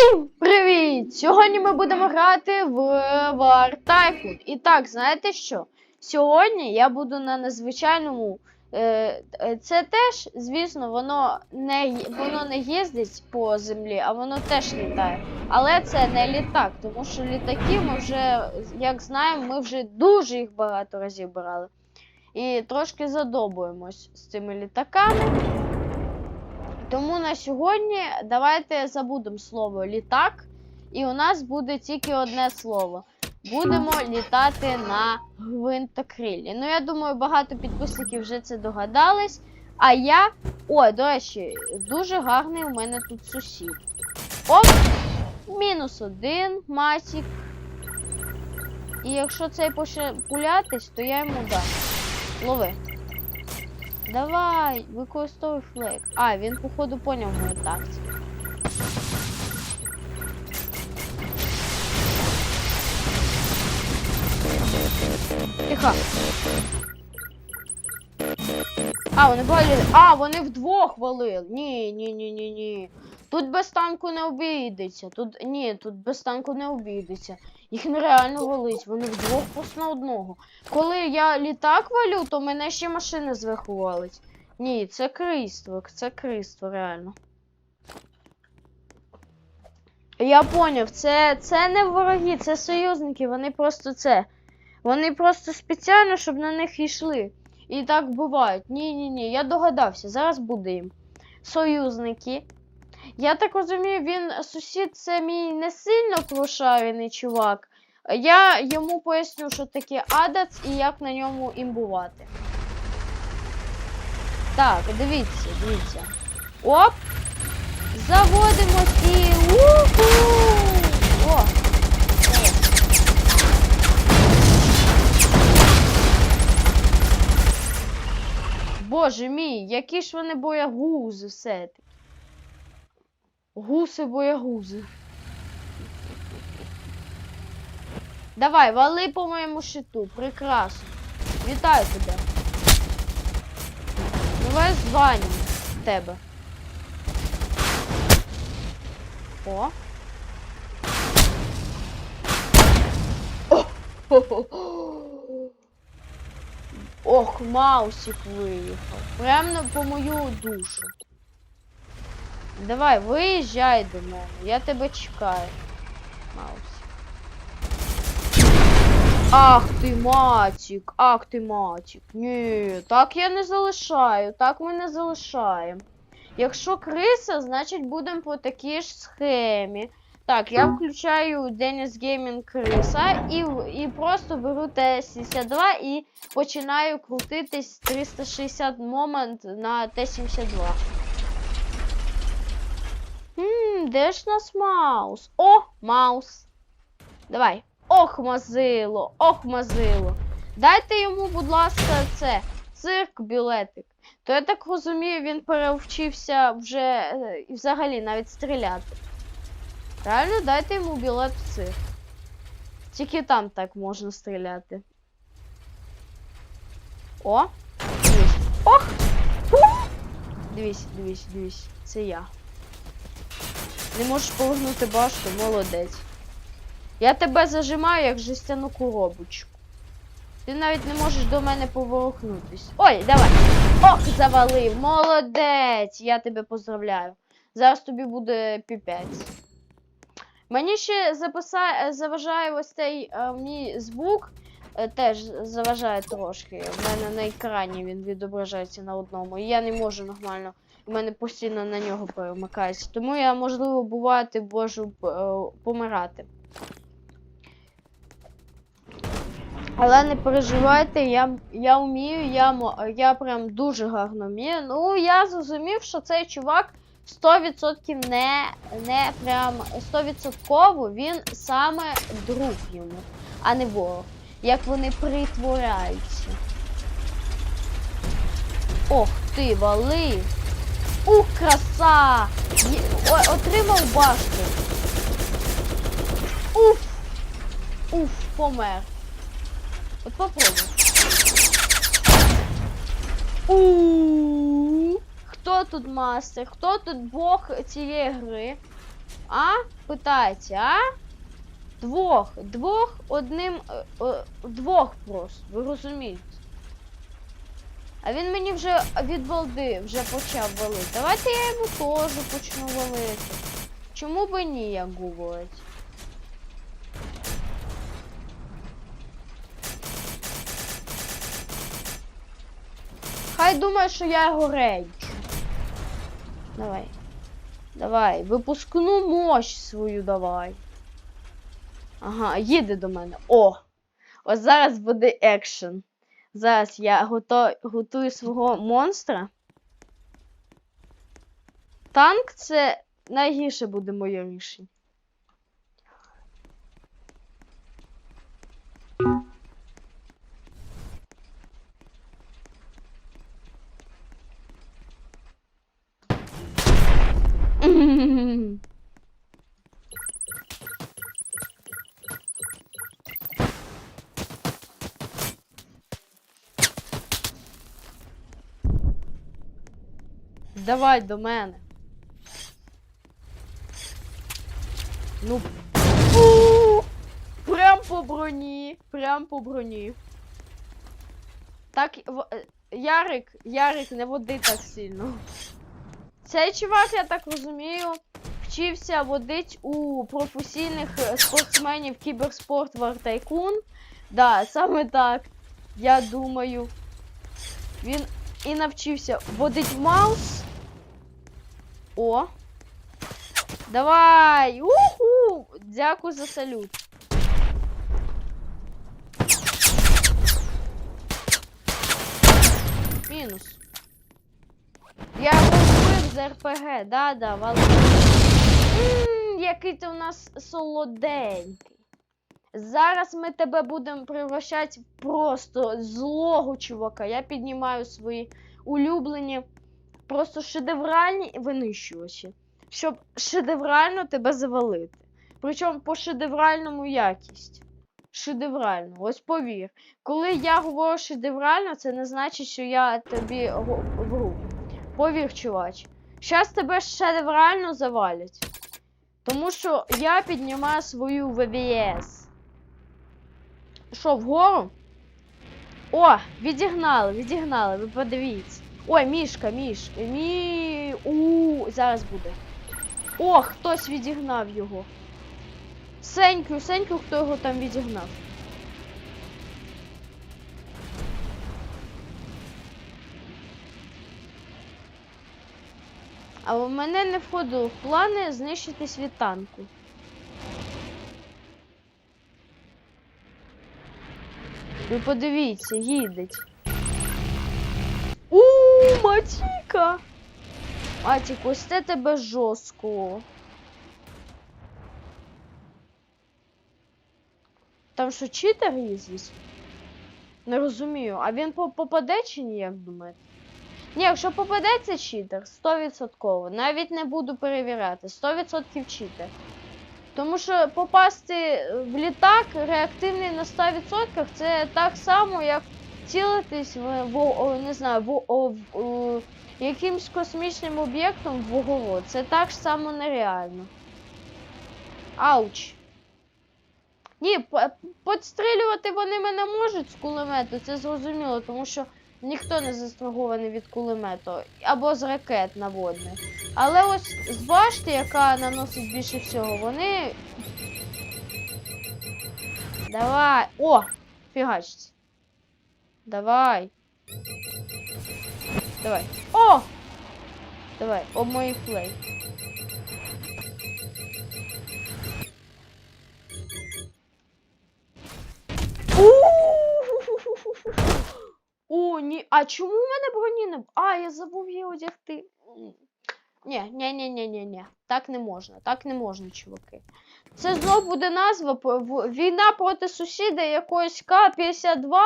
Всім привіт! Сьогодні ми будемо грати в War Tycoon. І так, знаєте що? Сьогодні я буду на незвичайному. Е, е, це теж, звісно, воно не, воно не їздить по землі, а воно теж літає. Але це не літак, тому що літаки ми вже, як знаємо, ми вже дуже їх багато разів брали. І трошки задобуємось з цими літаками. Тому на сьогодні давайте забудемо слово літак, і у нас буде тільки одне слово. Будемо літати на гвинтокрилі. Ну, я думаю, багато підписників вже це догадались. А я. Ой, до речі, дуже гарний у мене тут сусід. Оп! Мінус один масік. І якщо цей почне пулятись, то я йому дам. Лови. Давай, використовуй флейк. А, він, походу, поняв мою тактику. Тихо. А, вони валили. А, вони вдвох валили. Ні, ні, ні, ні, ні. Тут без танку не обійдеться. Тут. Ні, тут без танку не обійдеться. Їх нереально валить. Вони вдвох просто на одного. Коли я літак валю, то мене ще машина зверху валить. Ні, це крийство, це крийство, реально. Я поняв, це, це не вороги, це союзники, вони просто це. Вони просто спеціально, щоб на них йшли. І так бувають. Ні, ні, ні, я догадався, зараз буде їм. Союзники. Я так розумію, він сусід це мій не сильно прошарений чувак. Я йому поясню, що таке адац і як на ньому імбувати. Так, дивіться, дивіться. Оп! Заводимось і. Уху! О! Боже мій, які ж вони боягузи все-таки. Гуси боягузи. Давай, вали по моєму щиту. Прекрасно. Вітаю тебе. Нове звання тебе. О! Ох, Маусик виїхав. Прямо по мою душу. Давай, виїжджай до мене. Я тебе чекаю. Маусик. Ах ти матік, ах ти матік. Ні, так я не залишаю, так ми не залишаємо. Якщо криса, значить будемо по такій ж схемі. Так, я включаю Dennis Gaming криса і, і просто беру Т-72 і починаю крутитись 360 момент на Т-72. Де ж нас маус? О, маус. Давай. Ох, мазило, ох, мазило. Дайте йому, будь ласка, це цирк білетик. То я так розумію, він перевчився вже е, і взагалі навіть стріляти. Реально, дайте йому білет в цирк. Тільки там так можна стріляти. О! Ох! Дивись, дивись, дивись. Це я. Не можеш повернути башту, молодець. Я тебе зажимаю, як жестяну коробочку. Ти навіть не можеш до мене поворухнутись. Ой, давай. Ох, завалив. Молодець. Я тебе поздравляю. Зараз тобі буде піпець. Мені ще записа... заважає ось цей е, мій звук. е, теж заважає трошки. У мене на екрані він відображається на одному. Я не можу нормально. У мене постійно на нього перемикається. Тому я, можливо, бувати можу е, помирати. Але не переживайте, я, я вмію, я, я прям дуже гарно вмію. Ну, я зрозумів, що цей чувак 100% не, не прям 100% він саме друг йому, а не ворог. Як вони притворяються. Ох ти, вали! Ух, краса! Є- о- отримав башту. Уф! Уф, помер. От попробуй. У Хто тут мастер? Хто тут бог цієї гри? А? Питається, а? Двох. Двох одним. е, е, Двох просто. Ви розумієте? А він мені вже від балди вже почав валити. Давайте я йому теж почну валити. Чому би ні, як говорять? Хай думає, що я його рейджу. Давай. Давай, випускну мощь свою давай. Ага, їде до мене. О! Ось зараз буде екшен. Зараз я готую свого монстра. Танк це найгірше буде моє рішення. Давай до мене. Ну. у, Прям по броні. Прям по броні. Так, е, Ярик, Ярик, не води так сильно. Цей чувак, я так розумію, вчився водить у професійних е, спортсменів кіберспорт Tycoon. Да, саме так. Я думаю. Він і навчився водить маус. О. Давай! Уху! Дякую за салют. Мінус. Я вбив з РПГ, да-да. Ммм, який ти у нас солоденький. Зараз ми тебе будемо превращати просто злого чувака. Я піднімаю свої улюблені, просто шедевральні винищувачі, щоб шедеврально тебе завалити. Причому по шедевральному якість. Шедеврально, ось повір. Коли я говорю шедеврально, це не значить, що я тобі вру. Повір, чувач. Щас тебе шедеврально завалять. Тому що я піднімаю свою ВВС. Що, вгору? О, відігнали, відігнали, ви подивіться. Ой, мішка, мішка. Мі. У, зараз буде. О, хтось відігнав його. Сенькю, Сенькю, хто його там відігнав. А у мене не входило в плани знищити світанку. Ви подивіться, їдеть. Матіка! Матік, ось це тебе жорстко. Там що читер є звісно? Не розумію. А він попаде чи ні, як думаєте? Ні, якщо попаде, це читер, 100%. Навіть не буду перевіряти. 100% читер. Тому що попасти в літак реактивний на 100% це так само, як цілитись в, в не знаю, в, в, о, якимсь космічним об'єктом в вуглевод. Це так само нереально. Ауч. Ні, п- підстрілювати вони мене можуть з кулемету, це зрозуміло, тому що ніхто не застрахований від кулемету або з ракет наводних. Але ось з башти, яка наносить більше всього, вони. Давай. О! Фігачці. Давай. Давай. О! Давай, об мої флей. О, ні. А чому в мене броні не. А, я забув її одягти. Ні, ні, ні, ні, ні, ні. Так не можна, так не можна, чуваки. Це знов буде назва Війна проти сусіда якоїсь К-52.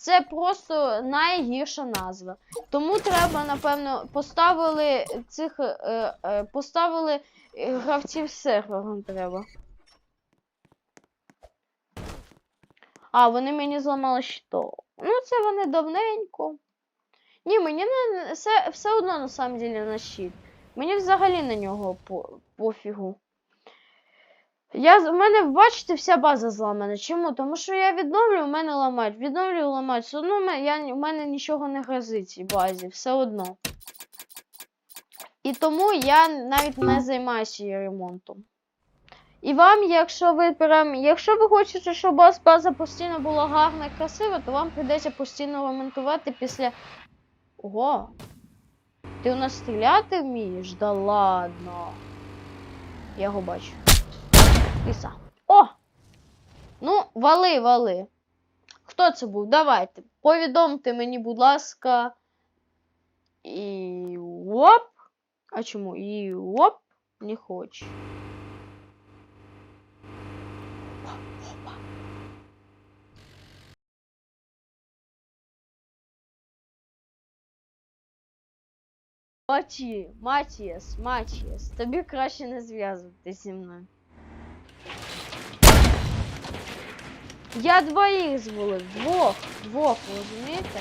Це просто найгірша назва. Тому треба, напевно, поставили цих е, е, поставили гравців сервером треба. А, вони мені зламали що? Ну, це вони давненько. Ні, мені не все, все одно на самом деле на щит. Мені взагалі на нього по, пофігу. Я, у мене, бачите, вся база зламана. Чому? Тому що я відновлю, у мене ламають, відновлю, ламають. Все одно в я, у мене нічого не грозить цій базі, все одно. І тому я навіть не займаюся її ремонтом. І вам, якщо ви прям, якщо ви хочете, щоб у вас база постійно була гарна і красива, то вам прийдеться постійно ремонтувати після. Ого! Ти у нас стріляти вмієш? Да ладно. Я його бачу. Ліса. О! Ну, вали, вали. Хто це був? Давайте. Повідомте мені, будь ласка. І оп. А чому? І оп. Не хоче. Опа. Маті, Матіас, Матіас, тобі краще не зв'язуватися зі мною. Я двоїх зволив, двох, двох, розумієте?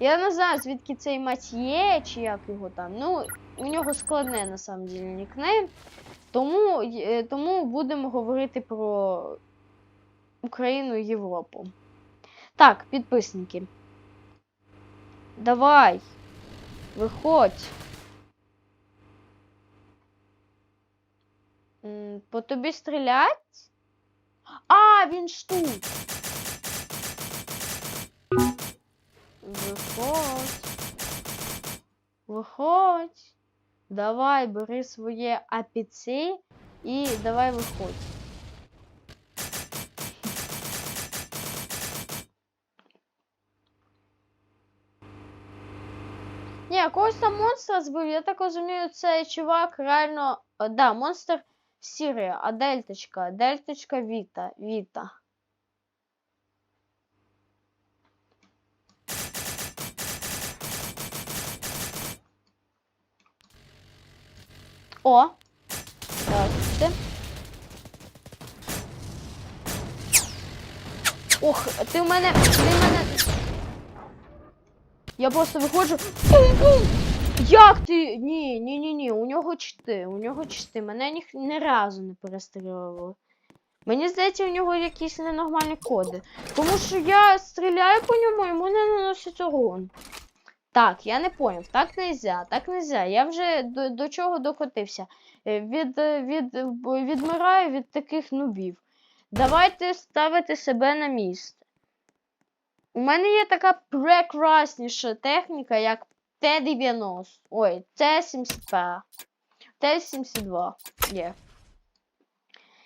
Я не знаю, звідки цей Матьє, чи як його там. Ну, у нього складне на самом деле нікнейм. Тому, е, тому будемо говорити про Україну і Європу. Так, підписники. Давай. Виходь. М, По тобі стрілять? А, він ж тут. Виходь. Виходь. Давай, бери своє АПЦ і давай виходь. Монстра збив, я так розумію, цей чувак реально. е, Да, монстр Сірія, а дельточка, дельточка Віта, Віта. О! Здравствуйте. Ох, ти в мене. Ти в мене. Я просто виходжу. Бум-бум! Як ти? Ні, ні, ні, ні, у нього чти, у нього чти. Мене ні, ні разу не перестрілювали. Мені здається, у нього якісь ненормальні коди. Тому що я стріляю по ньому, йому не наносить урон. Так, я не поняв. Так нельзя, так нельзя. Я вже до, до чого докотився. Е, Від, від, відмираю від таких нубів. Давайте ставити себе на місце. У мене є така прекрасніша техніка, як Т-90. Ой, Т-72. Т-72 є.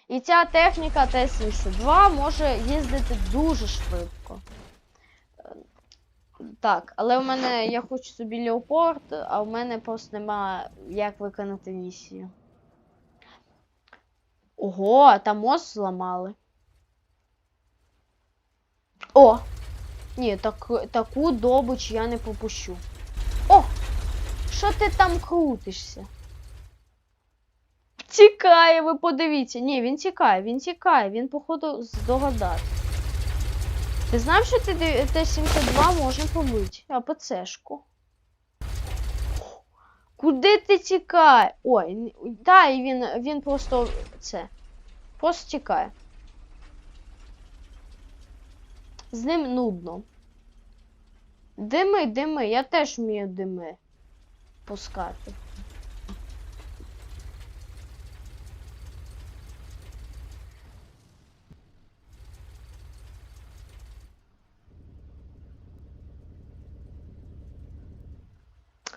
І ця техніка Т-72 може їздити дуже швидко. Так, але у мене я хочу собі Леопорт, а в мене просто нема як виконати місію. Ого, там мост зламали. О! Ні, так, таку добич я не попущу. Що ти там крутишся? Тікає, ви подивіться. Ні, він тікає, він тікає, він, походу, здогадався. Ти знав, що ти Т- Т-72 можна побити? А по цешку. Куди ти тікає? Ой, та, і він, він просто це. Просто тікає. З ним нудно. Дими, дими, я теж вмію дими пускати.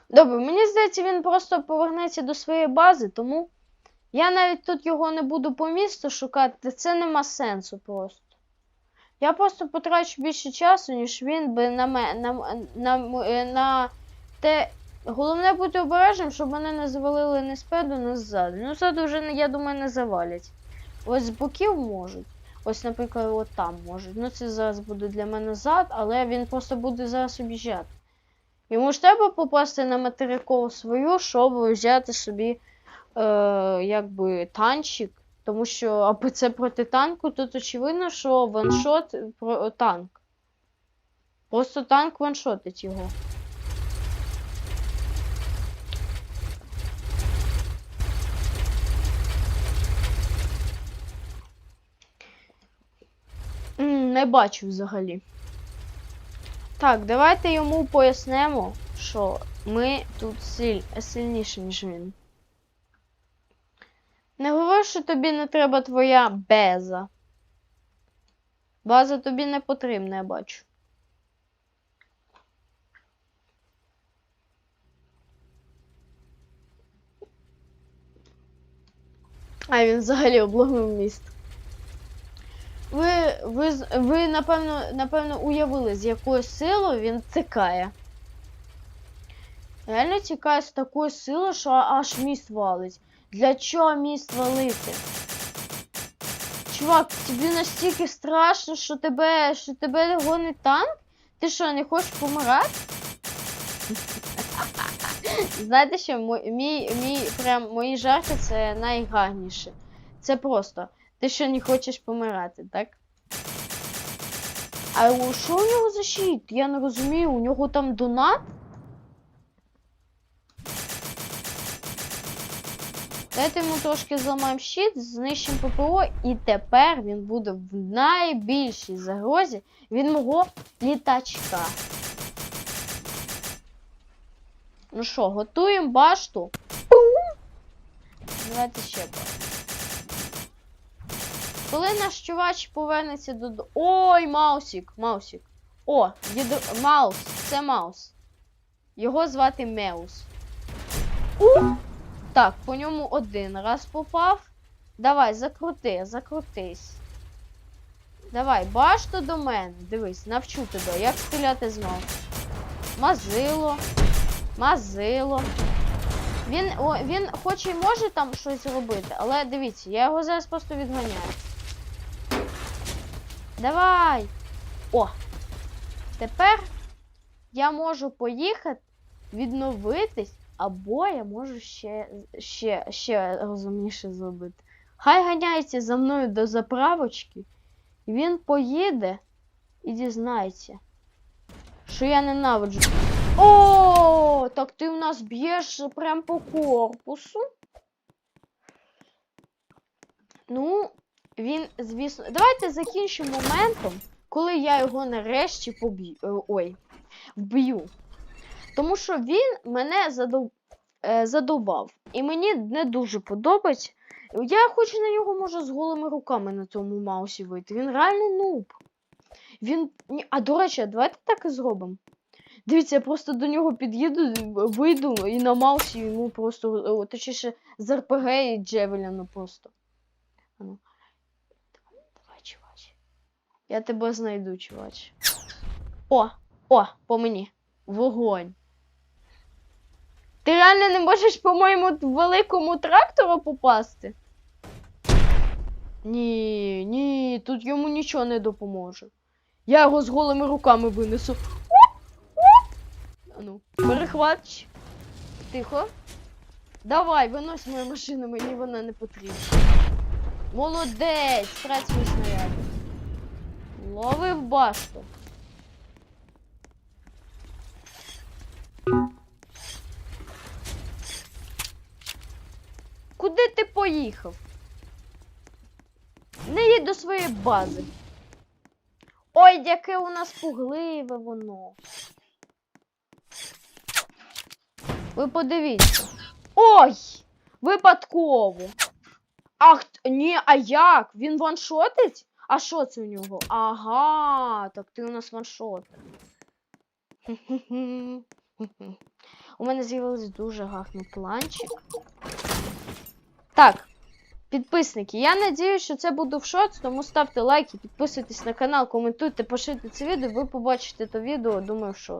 Добре, мені здається, він просто повернеться до своєї бази, тому я навіть тут його не буду по місту шукати, це нема сенсу просто. Я просто потрачу більше часу, ніж він би на на, на, е, на те. Головне бути обережним, щоб мене не завалили не спереду, не ззаду. Ну, ззаду вже, я думаю, не завалять. Ось з боків можуть. Ось, наприклад, от там можуть. Ну, це зараз буде для мене зад, але він просто буде зараз об'їжджати. Йому ж треба попасти на материкову свою, щоб взяти собі е, якби танчик Тому що АПЦ проти танку, тут очевидно, що ваншот про танк. Просто танк ваншотить його. Не бачу взагалі. Так, давайте йому пояснимо, що ми тут силь... сильніші, ніж він. Не говори, що тобі не треба твоя беза. База тобі не потрібна, я бачу. А він взагалі обломив міст. Ви, ви, ви напевно, напевно уявили, з якою силою він тикає. Реально тікає з такою силою, що аж міст валить. Для чого міст валити? Чувак, тобі настільки страшно, що тебе, що тебе гонить танк? Ти що, не хочеш помирати? Знаєте що, мій, мій, прям, мої жарти це найгарніше. Це просто. Ти що не хочеш помирати, так? А що у нього за щит? Я не розумію, у нього там донат? Дайте йому трошки зламаємо щит, знищимо ППО, і тепер він буде в найбільшій загрозі від мого літачка. Ну що, готуємо башту. Давайте ще пару. Коли наш чувач повернеться до. Ой, Маусік! Маусік. О, діду... Маус, це Маус. Його звати Меус. У! Так, по ньому один раз попав. Давай, закрути, закрутись. Давай, башту до мене. Дивись, навчу тебе, як стріляти з Маус. Мазило. Мазило. Він, о, він хоч і може там щось зробити, але дивіться, я його зараз просто відганяю. Давай! О! Тепер я можу поїхати, відновитись, або я можу ще, ще, ще розумніше зробити. Хай ганяється за мною до заправочки, і він поїде і дізнається, що я ненавиджу. О, так ти в нас б'єш прям по корпусу. Ну, він, звісно. Давайте закінчимо моментом, коли я його нарешті поб'ю. е, Ой, вб'ю. Тому що він мене задов... е, задовбав. І мені не дуже подобається. Я хоч на нього можу з голими руками на цьому маусі вийти. Він реально нуб. Він. А до речі, давайте так і зробимо. Дивіться, я просто до нього під'їду, вийду і на маусі йому просто. Точніше, з РПГ і Джевеліну просто. Ану. Давай, давай, чувач. Я тебе знайду, чувач. О! О, по мені. Вогонь. Ти реально не можеш по моєму великому трактору попасти? Ні, ні, тут йому нічого не допоможе. Я його з голими руками винесу. Ану, перехвач. Тихо. Давай, винось мою машину, мені вона не потрібна. Молодець! Трать свій снаряд. Ловив башту. Куди ти поїхав? Не їдь до своєї бази. Ой, яке у нас пугливе воно. Ви подивіться. Ой! Випадково. Ах, ні, а як? Він ваншотить? А що це у нього? Ага, так ти у нас ваншот. У мене з'явився дуже гарний планчик. Так, підписники, я надію, що це буде в шоц, тому ставте лайки, підписуйтесь на канал, коментуйте, поширте це відео, ви побачите то відео, думаю, в.